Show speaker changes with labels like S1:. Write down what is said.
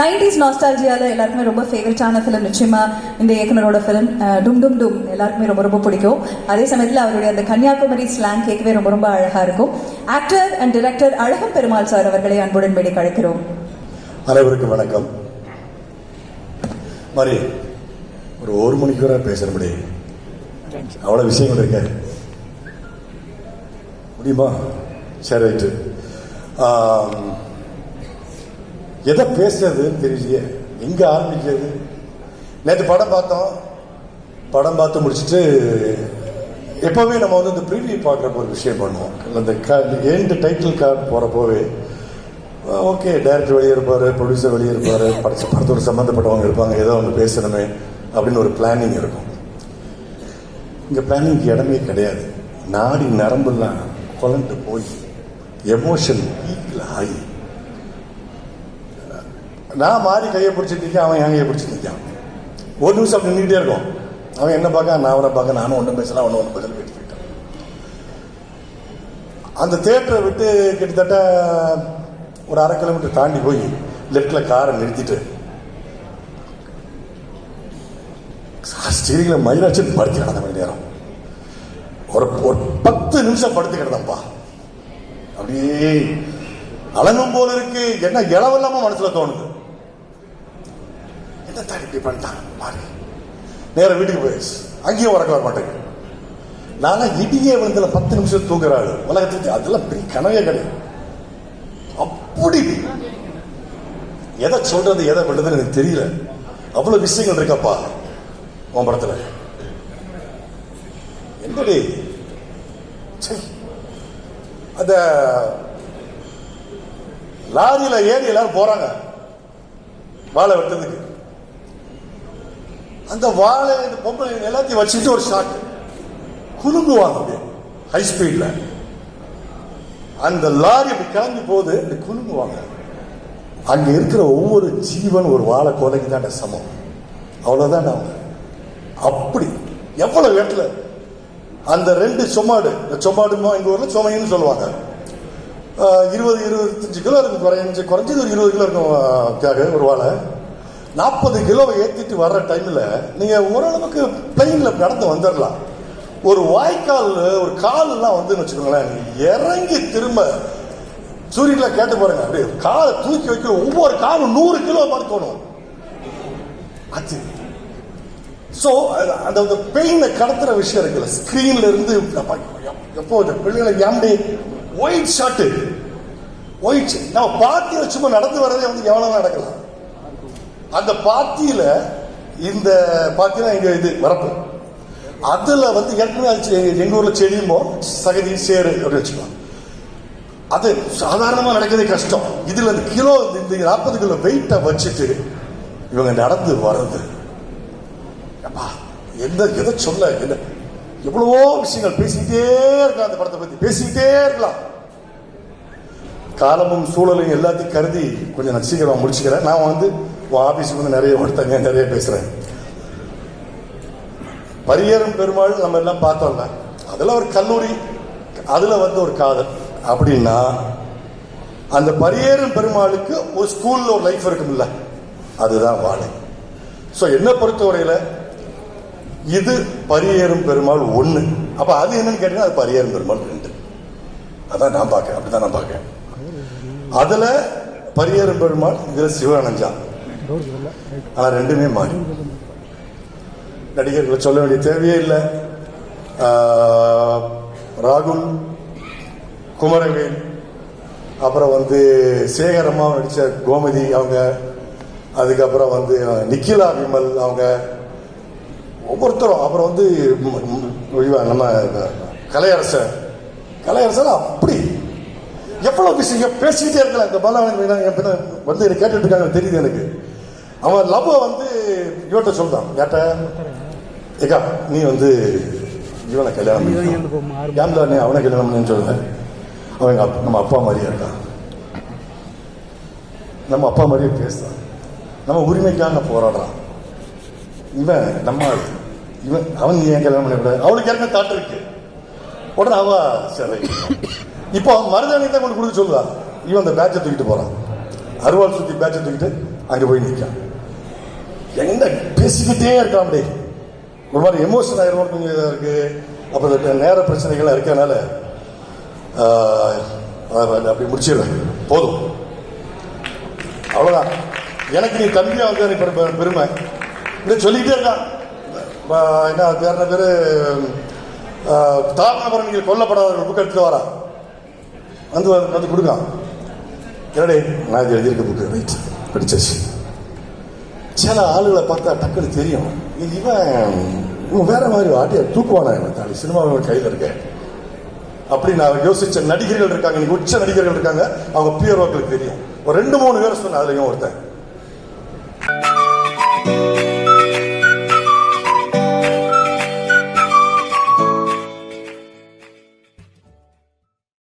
S1: Nineties நாஸ்டாலஜியால எல்லாருக்குமே ரொம்ப ஃபேவரட்டான ஃபிலிம் நிச்சயமா இந்த இயக்குனரோட ஃபிலிம் டும் டும் டும் எல்லாருக்குமே ரொம்ப ரொம்ப பிடிக்கும். அதே சமயத்தில் அவருடைய அந்த கன்னியாகுமரி ஸ்லாங் கேட்கவே ரொம்ப ரொம்ப அழகா இருக்கும். Actor and director Azhagam Perumal sir அவர்களை அன்புடன் வேடி கழிக்கிறோம்
S2: அனைவருக்கும் வணக்கம். மாதிரி ஒரு ஒரு மணிக்கு வரை முடியும் அவ்வளோ விஷயங்கள் இருக்க. முடியுமா? சரி ரைட்டு எதை பேசுறதுன்னு தெரியலையே. எங்க ஆரம்பிக்கிறது? நேற்று படம் பார்த்தோம். படம் பார்த்து முடிச்சுட்டு எப்போவுமே நம்ம வந்து இந்த ப்ரீவியூ பார்க்குறப்ப ஒரு விஷயம் பண்ணுவோம். அந்த எண்டு டைட்டில் கார்டு போகிறப்போவே ஓகே டேரக்டர் வெளியே இருப்பார் ப்ரொடியூசர் வெளியே இருப்பார் படத்தை படத்தோடு சம்மந்தப்பட்டவங்க இருப்பாங்க ஏதோ ஒன்று பேசணுமே அப்படின்னு ஒரு பிளானிங் இருக்கும். இங்கே பிளானிங்க்கு இடமே கிடையாது. நாடி நரம்புலாம் குழந்தை போய் எமோஷன் பீக்கில் ஆகி நான் மாறி கையை பிடிச்சிட்டு நிற்க அவன் என் கையை பிடிச்சிட்டு நிற்கான் ஒரு நிமிஷம் அப்படி நின்றுட்டே இருக்கும். அவன் என்ன பார்க்க நான் அவனை பார்க்க நானும் ஒன்றும் பேசலாம் அவனை ஒன்று பதில் போயிட்டு போயிட்டான் அந்த தேட்டரை விட்டு கிட்டத்தட்ட ஒரு அரை கிலோமீட்டர் தாண்டி போய் லெஃப்டில் காரை நிறுத்திட்டு ஸ்டீரிங்கில் மயிலாச்சு படுத்து கிடந்த மணி நேரம். ஒரு ஒரு பத்து நிமிஷம் படுத்து கிடந்தப்பா. அப்படியே அலங்கும் போல இருக்கு. என்ன இளவில்லாம மனசுல தோணுது. என்ன தாடி இப்படி பண்ணிட்டான்? பாரு. நேரம் வீட்டுக்கு போயிடுச்சு அங்கேயும் உறக்க வர நானும் இடியே விழுந்தல பத்து நிமிஷம் தூங்குறாரு உலகத்துக்கு அதெல்லாம் பெரிய கனவே கிடையாது. அப்படி எதை சொல்றது எதை பண்றதுன்னு எனக்கு தெரியல. அவ்வளவு விஷயங்கள் இருக்கப்பா உன் படத்துல. என்னடி? அந்த லாரியில ஏறி எல்லாரும் போறாங்க. வாழை வெட்டுறதுக்கு. அந்த வாழை இந்த பொம்பளை எல்லாத்தையும் வச்சுட்டு ஒரு ஷாட் குலுங்குவாங்க அப்படியே. ஹை ஸ்பீட்ல அந்த லாரி அப்படி கிளம்பி போகுது குலுங்குவாங்க. அங்க இருக்கிற ஒவ்வொரு ஜீவன் ஒரு வாழை கொலைக்கு தான் சமம். அவ்வளவுதான் அவங்க. அப்படி. எவ்வளவு இடத்துல? அந்த ரெண்டு சொமாடு இந்த சொமாடுமா எங்க ஊர்ல சுமைன்னு சொல்லுவாங்க. இருபது இருபத்தஞ்சு கிலோ இருக்கும் குறைஞ்சு குறைஞ்சது ஒரு இருபது கிலோ இருக்கும் ஒரு வாழை. நாற்பது கிலோவை ஏற்றிட்டு வர்ற டைமில் நீங்கள் ஓரளவுக்கு பிளெயினில் நடந்து வந்துடலாம் ஒரு வாய்க்கால் ஒரு கால்லாம் வந்து வச்சுக்கோங்களேன் இறங்கி திரும்ப சூரியன்ல கேட்டு பாருங்க அப்படியே காலை தூக்கி வைக்க ஒவ்வொரு காலும் நூறு கிலோ மாதிரி அது. ஸோ அந்த அந்த பெயினை கடத்துற விஷயம் இருக்குல்ல ஸ்க்ரீன்ல இருந்து எப்போ இந்த பிள்ளைகளை ஏம்டி ஒயிட் ஷாட்டு ஒயிட் நம்ம பார்த்து சும்மா நடந்து வரதே வந்து எவ்வளோ நடக்கலாம்? அந்த பாத்தியில இந்த பாத்தினா இங்க இது வரப்பு. அதுல வந்து ஏற்கனவே அது எங்க ஊர்ல செடியுமோ சகதி சேரு அப்படின்னு வச்சுக்கலாம். அது சாதாரணமா நடக்கிறதே கஷ்டம். இதுல இந்த கிலோ இந்த நாற்பது கிலோ வெயிட்டை வச்சுட்டு இவங்க நடந்து வர்றது. அப்பா எந்த எதை சொல்ல என்ன? எவ்வளவோ விஷயங்கள் பேசிக்கிட்டே இருக்கலாம் அந்த படத்தை பத்தி. பேசிக்கிட்டே இருக்கலாம். காலமும் சூழலையும் எல்லாத்தையும் கருதி கொஞ்சம் நான் சீக்கிரமா முடிச்சுக்கிறேன். நான் வந்து உன் வந்து நிறைய ஒருத்தங்க நிறைய பேசுறேன் பரியரும் பெருமாள் நம்ம எல்லாம் பார்த்தோம்ல அதெல்லாம் ஒரு கல்லூரி அதுல வந்து ஒரு காதல். அப்படின்னா அந்த பரியேறும் பெருமாளுக்கு ஒரு ஸ்கூல்ல ஒரு லைஃப் இருக்கும்ல அதுதான் வாழை. ஸோ என்ன பொறுத்தவரையில் இது பரியேறும் பெருமாள் ஒன்று அப்போ அது என்னன்னு கேட்டீங்கன்னா அது பரியேறும் பெருமாள் ரெண்டு. அதான் நான் பார்க்கேன் அப்படிதான் நான் பார்க்கேன் அதுல பரியேறும் பெருமாள் இதுல சிவானந்தா ஆனால் ரெண்டுமே மாறி. நடிகர்களை சொல்ல வேண்டிய தேவையே இல்லை. ராகுல் குமரவேல் அப்புறம் வந்து சேகரமாக நடித்த கோமதி அவங்க அதுக்கப்புறம் வந்து நிக்கிலா விமல் அவங்க ஒவ்வொருத்தரும் அப்புறம் வந்து நம்ம கலையரசன். கலையரசன் அப்படி. எவ்வளவு விஷயம் பேசிக்கிட்டே இருக்கலாம். இந்த பாலாவன் என் வந்து என்னை கேட்டுட்டு இருக்காங்க தெரியுது எனக்கு. அவன் லவ் வந்து இவன்கிட்ட சொல்றான். கேட்ட? ஏக்கா நீ வந்து இவனை கல்யாணம். ஏன்டா நீ அவனை கல்யாணம் பண்ணு சொல்லுங்க அவன் நம்ம அப்பா மாதிரியே இருக்கான் நம்ம அப்பா மாதிரியே பேசுறான். நம்ம உரிமைக்காக போராடுறான். இவன் நம்ம. இவன் அவன் நீ ஏன் கல்யாணம் பண்ணக்கூடாது? அவளுக்கு ஏற்கனவே தாட்டு இருக்கு. உடனே அவ சரி. இப்போ மருதாணி தான் கொண்டு கொடுக்க சொல்லுதா இவன் அந்த பேட்சை தூக்கிட்டு போறான். அருவாள் சுத்தி பேட்சை தூக்கிட்டு அங்க போய் நிற்கான் என்ன பேசிக்கிட்டே இருக்கான் அப்படி. ஒரு மாதிரி எமோஷன் ஆயிரும் கொஞ்சம் இதாக இருக்கு. அப்புறம் நேர பிரச்சனைகள்லாம் இருக்கனால அப்படி முடிச்சிடுவேன் போதும். அவ்வளவுதான். எனக்கு நீ தம்பியா வந்து எனக்கு பெருமை. இப்படி சொல்லிக்கிட்டே இருக்கான். ஆஹ், என்ன பேர் பேரு கொல்லப்படாத ஒரு புக் எடுத்துகிட்டு வரா வந்து வந்து கொடுக்கான். என்னடே? நான் இது எழுதியிருக்க புக்கு ரைட் படிச்சாச்சு. சில ஆளுகளை பார்த்தா டக்குன்னு தெரியும். இது இவன் இவன் வேற மாதிரி ஆட்டிய தூக்குவானா இவன் தாலி சினிமாவில் கையில் இருக்க. அப்படி நான் யோசிச்ச நடிகர்கள் இருக்காங்க இன்னைக்கு உச்ச நடிகர்கள் இருக்காங்க அவங்க பியரோக்களுக்கு தெரியும். ஒரு ரெண்டு மூணு பேர் சொன்ன அதுலயும் ஒருத்தன்.